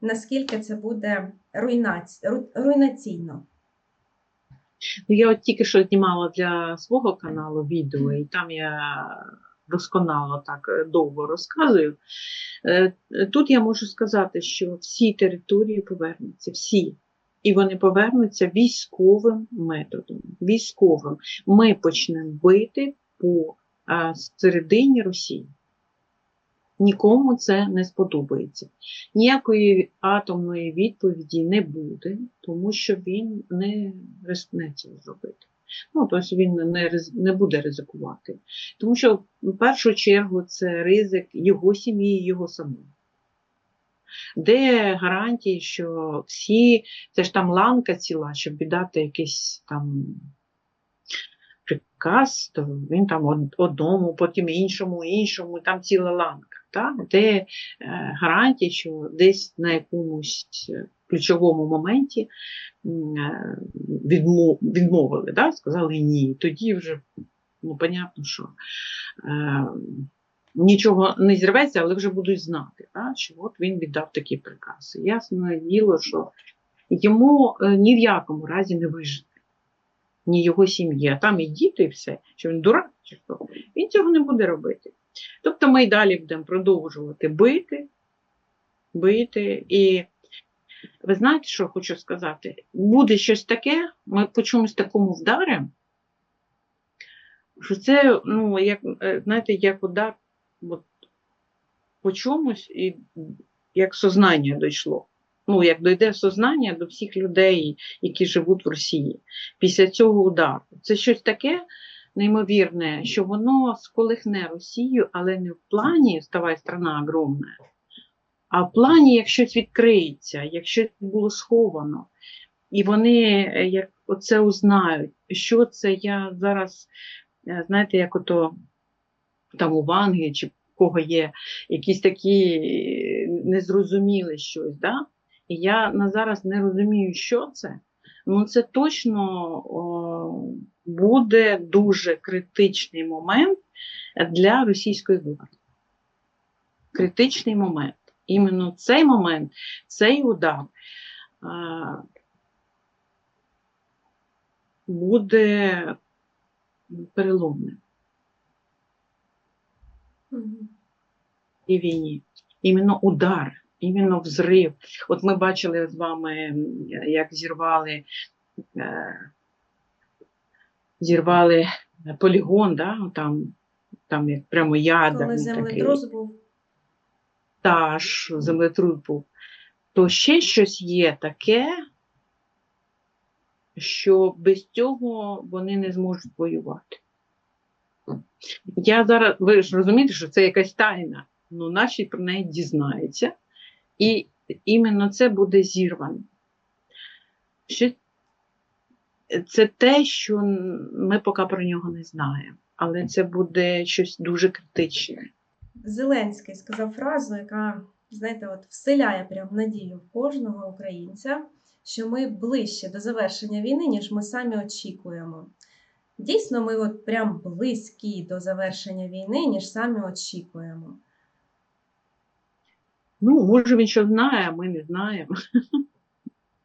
наскільки це буде руйнаці... руйнаційно? Ну, я от тільки що знімала для свого каналу відео, і там я досконало так е, довго розказую. Е, Тут я можу сказати, що всі території повернуться, всі. І вони повернуться військовим методом. Військовим. Ми почнемо бити по е, середині Росії. Нікому це не сподобається. Ніякої атомної відповіді не буде, тому що він не рискне це зробити. Ну, тобто він не, не буде ризикувати. Тому що в першу чергу це ризик його сім'ї його самого. Де гарантії, що всі, це ж там ланка ціла, щоб віддати якийсь там приказ, то він там одному, потім іншому, іншому, там ціла ланка. Так? Де е, гарантії, що десь на якомусь е, ключовому моменті е, відмов, відмовили, да? сказали ні. Тоді вже, ну, понятно, що е, нічого не зірветься, але вже будуть знати, да? що от він віддав такі прикази. Ясно діло, що йому ні в якому разі не вижити. Ні його сім'ї, а там і діти, і все, що він дурак чи що. Він цього не буде робити. Тобто ми й далі будемо продовжувати бити, бити. І ви знаєте, що хочу сказати? Буде щось таке, ми по чомусь такому вдаримо, що це, ну, як, е, знаєте, як удар от, по чомусь, і як сознання дійшло. Ну, як дойде сознання до всіх людей, які живуть в Росії після цього удару. Це щось таке неймовірне, що воно сколихне Росію, але не в плані ставай страна огромна, а в плані, як відкриється, як щось було сховано. І вони е, як оце узнають, що це я зараз, е, знаєте, як ото там у Ванги, чи в кого є якісь такі е, незрозуміле щось. Да? І я на зараз не розумію, що це. Ну, це точно о, буде дуже критичний момент для російської влади. Критичний момент. Іменно цей момент, цей удар а, буде переломним і війні. Іменно удар, іменно взрив. От ми бачили з вами, як зірвали, е, зірвали полігон, да? там, там як прямо Коли ядерний землетрус був. та ж землетрус був, то ще щось є таке, що без цього вони не зможуть воювати. Я зараз, ви ж розумієте, що це якась тайна, ну наші про неї дізнаються, і іменно це буде зірвано. Що це те, що ми поки про нього не знаємо, але це буде щось дуже критичне. Зеленський сказав фразу, яка, знаєте, от вселяє прям надію в кожного українця, що ми ближче до завершення війни, ніж ми самі очікуємо. Дійсно, ми от прям близькі до завершення війни, ніж самі очікуємо. Ну, може, він що знає, а ми не знаємо.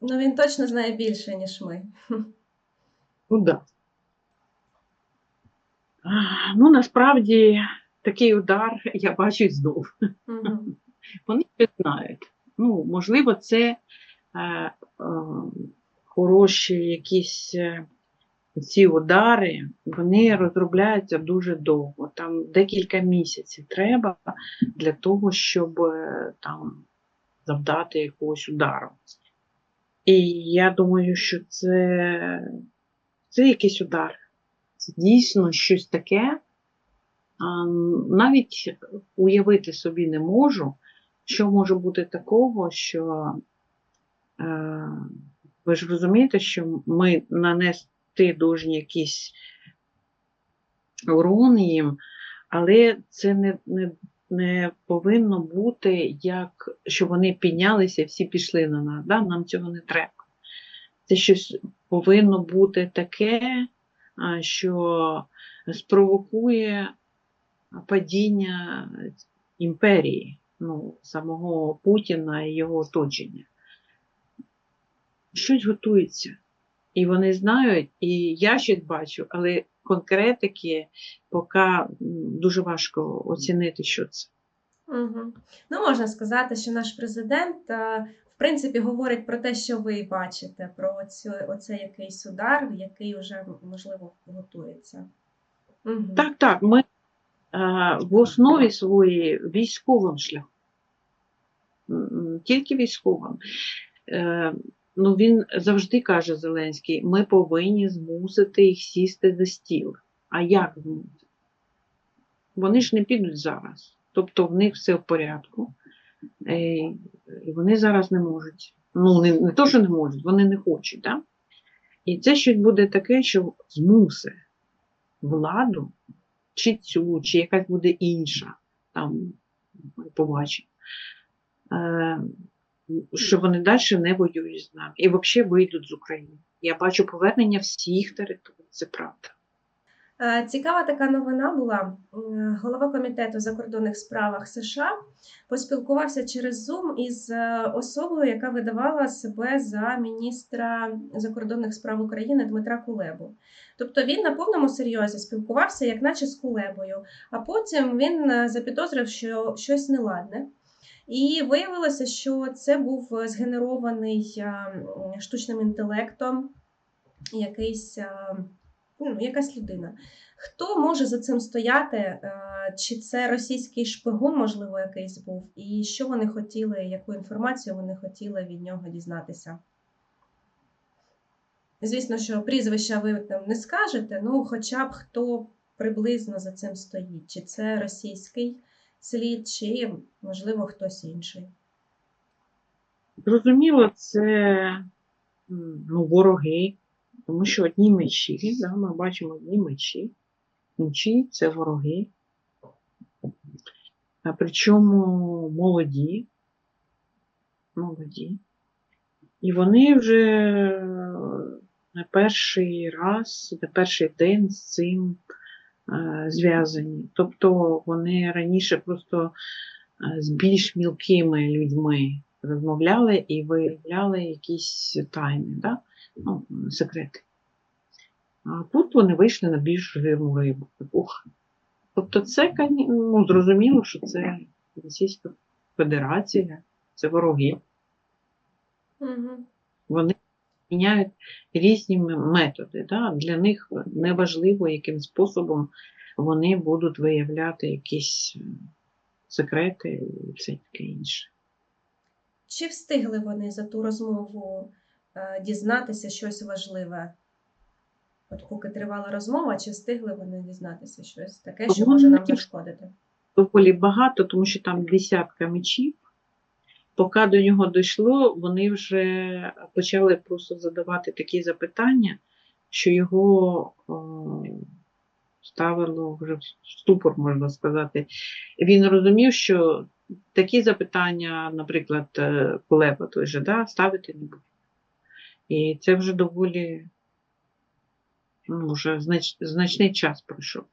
Ну, він точно знає більше, ніж ми. Ну да. Ну, насправді, такий удар я бачу знов. Мгм. Вони щось знають. Ну, можливо, це е, е, хороші якісь е, ці удари, вони розробляються дуже довго. Там декілька місяців треба для того, щоб е, там завдати якогось удару. І я думаю, що це, це якийсь удар. Це дійсно щось таке. Навіть уявити собі не можу, що може бути такого, що е, ви ж розумієте, що ми нанести должні якийсь урон їм, але це не, не, не повинно бути як, що вони піднялися і всі пішли на нас. Да? Нам цього не треба. Це щось повинно бути таке, що спровокує падіння імперії. ну, самого Путіна і його оточення. Щось готується. І вони знають, і я щось бачу, але конкретики поки дуже важко оцінити, що це. Угу. Ну, можна сказати, що наш президент, е, в принципі, говорить про те, що ви бачите, про цю, оцей якийсь удар, який вже, можливо, готується. Угу. Так, так, ми е, в основі своїй військовим шляхом. Тільки військовим. Ну, він завжди каже Зеленський: ми повинні змусити їх сісти за стіл. А як змусити? Вони ж не підуть зараз. Тобто в них все в порядку. Е, і вони зараз не можуть. Ну, не, не то, що не можуть, вони не хочуть. Да? І це щось буде таке, що змусить владу, чи цю, чи якась буде інша, там побачимо, е, що вони далі не воюють з нами і взагалі вийдуть з України. Я бачу повернення всіх територій, це правда. Е, Цікава така новина була. Голова комітету закордонних справах США поспілкувався через Zoom із е, особою, яка видавала себе за міністра закордонних справ України Дмитра Кулебу. Тобто він на повному серйозі спілкувався, як наче з Кулебою, а потім він е, запідозрив, що щось неладне. І виявилося, що це був згенерований е, штучним інтелектом якийсь. е, ну, якась людина. Хто може за цим стояти? Е, Чи це російський шпигун, можливо, якийсь був, і що вони хотіли, яку інформацію вони хотіли від нього дізнатися? Звісно, що прізвища ви там не скажете, ну хоча б хто приблизно за цим стоїть, чи це російський слід, чи, можливо, хтось інший. Зрозуміло, це ну, вороги, тому що одні мечі, да, ми бачимо одні мечі. Мечі це вороги. А причому молоді. Молоді. І вони вже не перший раз, не перший день з цим зв'язані. Тобто вони раніше просто е, з більш мілкими людьми розмовляли і виявляли якісь тайни, да? ну, секрети. А тут вони вийшли на більш жирну рибу. таку. Тобто це ну, зрозуміло, що це Російська Федерація, це вороги. Угу. Вони міняють різні методи. Да? Для них неважливо, яким способом вони будуть виявляти якісь е, секрети і все таке інше. Чи встигли вони за ту розмову е, дізнатися щось важливе? От поки тривала розмова, чи встигли вони дізнатися щось таке, що може нам зашкодити? доволі багато, тому що там десятка мечів. Поки до нього дійшло, вони вже почали просто задавати такі запитання, що його о, ставило вже в ступор, можна сказати. Він розумів, що такі запитання, наприклад, е, Кулеба той же, да, ставити не буде. І це вже доволі ну, вже знач, значний час пройшов.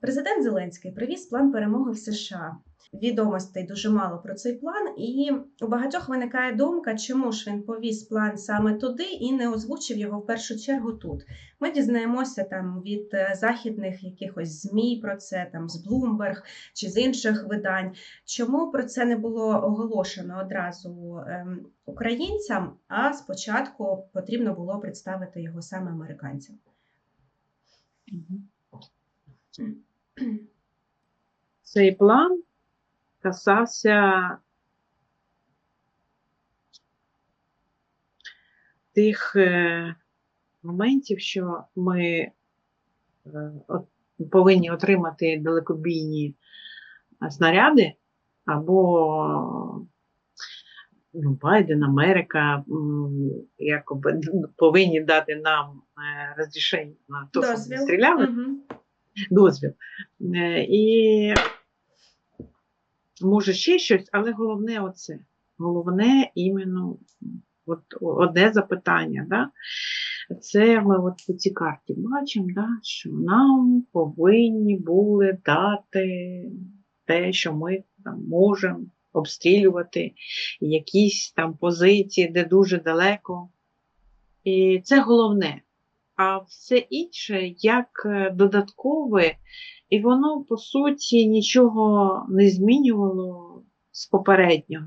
Президент Зеленський привіз план перемоги в США. Відомостей дуже мало про цей план, і у багатьох виникає думка, чому ж він повіз план саме туди і не озвучив його в першу чергу тут. Ми дізнаємося там від е, західних якихось змі про це, там з Bloomberg чи з інших видань. Чому про це не було оголошено одразу ем, українцям? А спочатку потрібно було представити його саме американцям. Цей план касався тих е, моментів, що ми е, повинні отримати далекобійні е, снаряди, або ну, Байден, Америка якоби повинні дати нам розрішення на те, щоб ми стріляли. Дозвіл. І може ще щось, але головне оце. Головне іменно от, одне запитання. Да? Це ми от по цій карті бачимо, да? що нам повинні були дати те, що ми там можемо обстрілювати якісь там позиції, де дуже далеко. І це головне. А все інше як е, додаткове, і воно, по суті, нічого не змінювало з попереднього.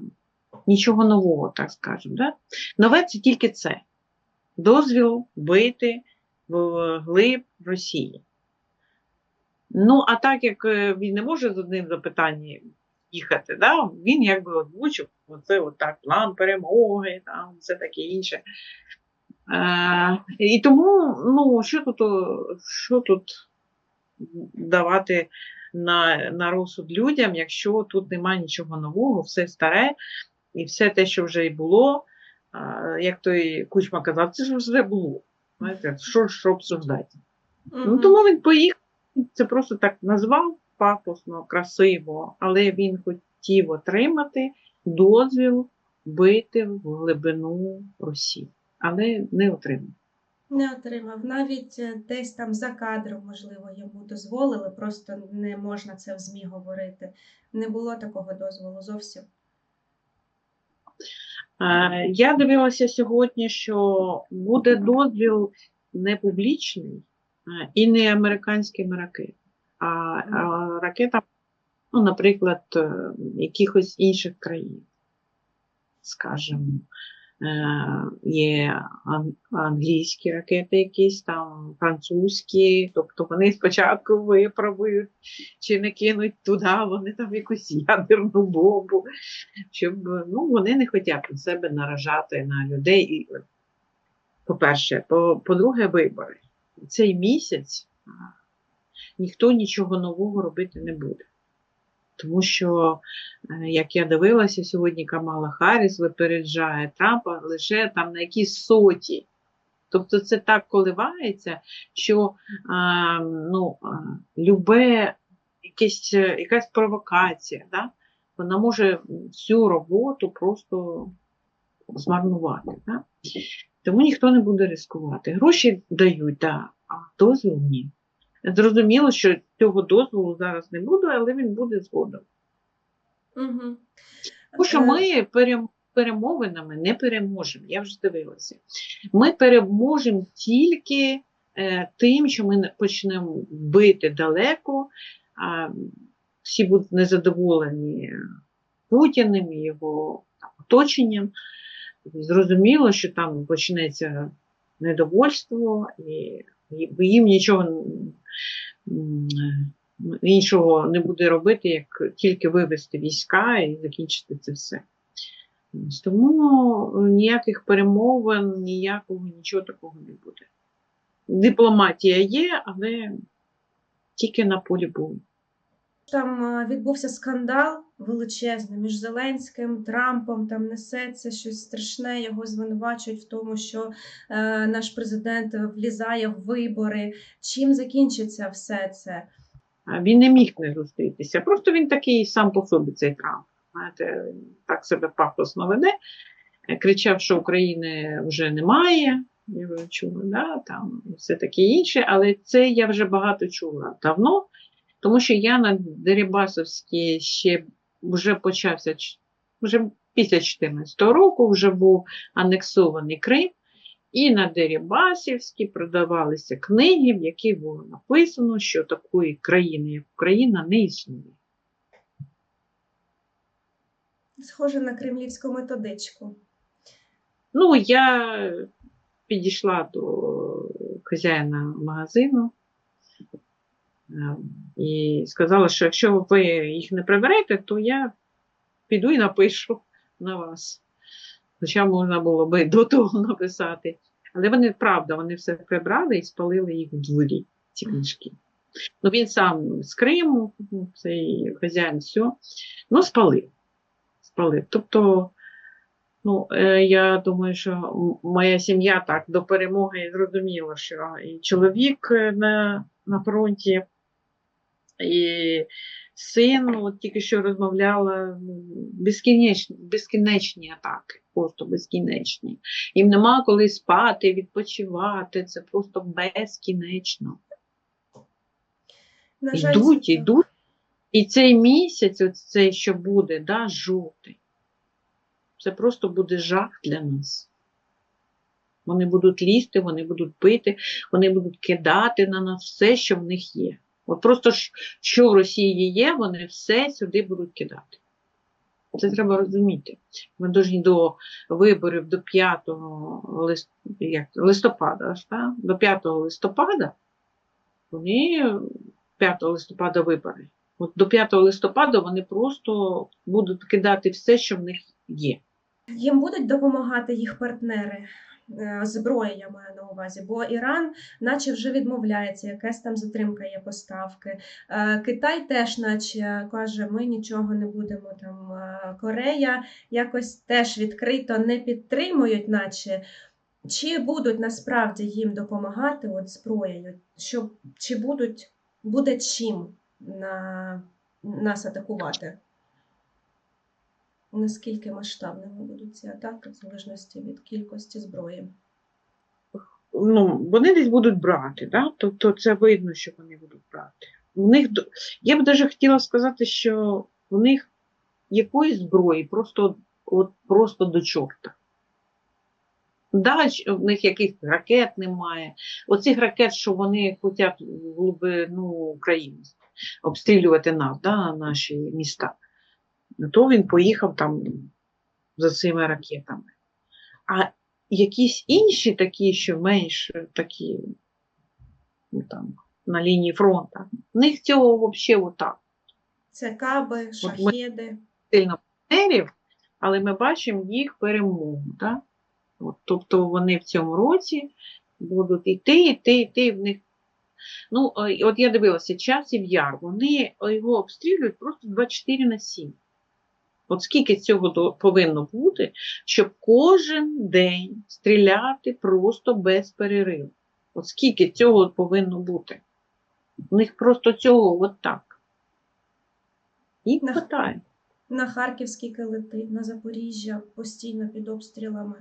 Нічого нового, так скажемо. Да? Нове це тільки це. Дозвіл бити в глиб Росії. Ну, а так як е, він не може з одним запитанням їхати, да? він якби озвучив оце отак, план перемоги, там, все таке інше. Е, і тому, ну, що тут, що тут давати на, на розсуд людям, якщо тут немає нічого нового, все старе, і все те, що вже і було, як той Кучма казав, це ж вже було. Знаєте, що ж обсуждати? Ну, тому він поїхав, це просто так назвав пафосно, красиво, але він хотів отримати дозвіл бити в глибину Росії, але не отримав. Не отримав. Навіть е, десь там за кадром, можливо, йому дозволили, просто не можна це в ЗМІ говорити. Не було такого дозволу зовсім. Е, Я дивилася сьогодні, що буде дозвіл не публічний е, і не американськими ракетами, а, а ракетам, ну, наприклад, якихось інших країн. Скажімо, є англійські ракети, якісь там французькі, тобто вони спочатку випробують, чи не кинуть туди, вони там якусь ядерну бомбу, щоб ну, вони не хочуть на себе наражати на людей. І, по-перше, по- по-друге, вибори. Цей місяць ніхто нічого нового робити не буде. Тому що, е, як я дивилася, сьогодні Камала Харріс випереджає Трампа лише там на якісь соті. Тобто це так коливається, що а, ну, любе якесь, е, якась провокація, да? вона може всю роботу просто змарнувати. Да? Тому ніхто не буде ризикувати. Гроші дають, да, а дозвіл ні. Зрозуміло, що цього дозволу зараз не буде, але він буде згодом. Угу. Тому що ми перемовинами не переможемо, я вже дивилася. Ми переможемо тільки е, тим, що ми почнемо бити далеко, а всі будуть незадоволені Путіним і його там, оточенням. Зрозуміло, що там почнеться недовольство, і, їм нічого іншого не буде робити, як тільки вивести війська і закінчити це все. Тому ніяких перемовин, ніякого нічого такого не буде. Дипломатія є, але тільки на полі бою. Там е, відбувся скандал величезний між Зеленським, Трампом. Там несеться щось страшне. Його звинувачують в тому, що е, наш президент влізає в вибори. Чим закінчиться все це? Він не міг не зустрітися. Просто він такий сам по собі цей Трамп. Знаєте, так себе пафосно веде, Е, кричав, що України вже немає. Я чула, да, там все таке інше, але це я вже багато чула давно, тому що я на Дерибасовській ще вже почався вже після 14 року вже був анексований Крим, і на Дерибасівській продавалися книги, в яких було написано, що такої країни, як Україна, не існує. Схоже на кремлівську методичку. Ну, я підійшла до хазяїна магазину е, і сказала, що якщо ви їх не приберете, то я піду і напишу на вас. Хоча можна було би до того написати. Але вони, правда, вони все прибрали і спалили їх в дворі, ці книжки. Ну, він сам з Криму, цей хазяїн, все, ну, спалив. спалив. Тобто, Ну, е, я думаю, що моя сім'я так до перемоги зрозуміла, що і чоловік е, на, на фронті, і син, от тільки що розмовляла, безкінечні, безкінечні атаки, просто безкінечні. Їм нема коли спати, відпочивати, це просто безкінечно. На жаль, Йдуть, це йдуть. І цей місяць, от цей, що буде, да, жовтий, це просто буде жах для нас. Вони будуть лізти, вони будуть пити, вони будуть кидати на нас все, що в них є. От просто ж, що в Росії є, вони все сюди будуть кидати. Це треба розуміти. Ми повинні до виборів до 5 лист... листопада, до 5 листопада, вони 5 листопада вибори. От до 5 листопада вони просто будуть кидати все, що в них є. Їм будуть допомагати їх партнери. Е, Зброя я маю на увазі, бо Іран, наче вже відмовляється, якась там затримка є поставки. Е, Китай теж, наче каже, ми нічого не будемо там. е, Корея якось теж відкрито не підтримують, наче чи будуть насправді їм допомагати от зброєю, що чи будуть буде чим на нас атакувати? Наскільки масштабними будуть ці атаки, в залежності від кількості зброї? ну, вони десь будуть брати, да? тобто це видно, що вони будуть брати. У них, я б навіть хотіла сказати, що у них якоїсь зброї просто, от, просто до чорта. Да, в них якихось ракет немає. Оцих ракет, що вони хочуть в глибину України обстрілювати нас, да, наші міста. То він поїхав там за цими ракетами. А якісь інші такі, що менш такі ну, там, на лінії фронту, в них цього взагалі отак. Це каби, шахеди. Сильно партнерів, але ми бачимо їх перемогу. Так? От, тобто вони в цьому році будуть йти, йти, йти в них. Ну, от я дивилася, часів яр, вони його обстрілюють просто 24 на 7. От скільки цього повинно бути, щоб кожен день стріляти просто без перериву. От скільки цього повинно бути? У них просто цього от так. Їх На- хватає. На Харківській килити, на Запоріжжя постійно під обстрілами.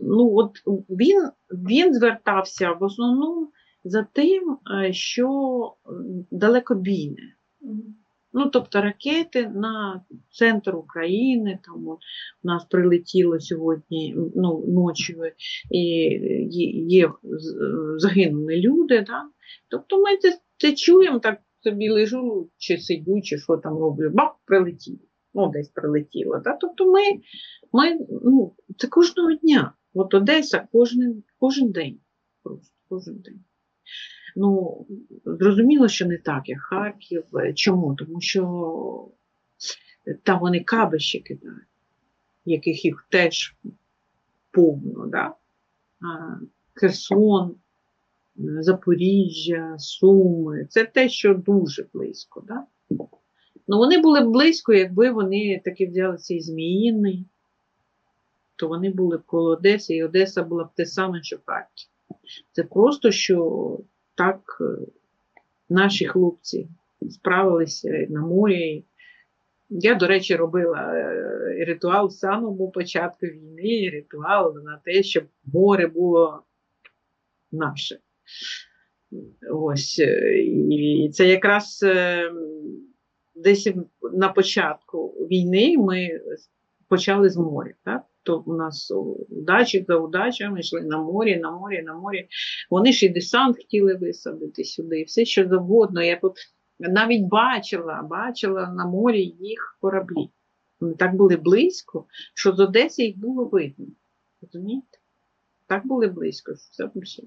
Ну от він, він звертався в основному за тим, е, що далекобійне. Ну, тобто ракети на центр України, там у нас прилетіло сьогодні ну, ночі, і є, загинули люди. Да? Тобто ми це, це чуємо, так собі лежу, чи сидю, чи що там роблю, бах, прилетіло. Ну, десь прилетіло. Да? Тобто ми, ми ну, це кожного дня. От Одеса кожен, кожен день. Просто кожен день. Ну, зрозуміло, що не так, як Харків. Чому? Тому що там вони кабищі кидають, яких їх теж повно, да? Херсон, Запоріжжя, Суми. Це те, що дуже близько. Да? Ну, вони були б близько, якби вони таки взяли цей Зміїний, то вони були б коло Одеси, і Одеса була б те саме, що Харків. Це просто що так е, наші хлопці справилися на морі. Я, до речі, робила е, ритуал з самого початку війни, ритуал на те, щоб море було наше. Ось. е, І це якраз десь на початку війни ми почали з моря. Так? То у нас удачі за удачами йшли на морі, на морі, на морі. Вони ж і десант хотіли висадити сюди, все що завгодно. Я тут навіть бачила, бачила на морі їх кораблі. Вони так були близько, що з Одеси їх було видно. Розумієте? Так були близько, що все.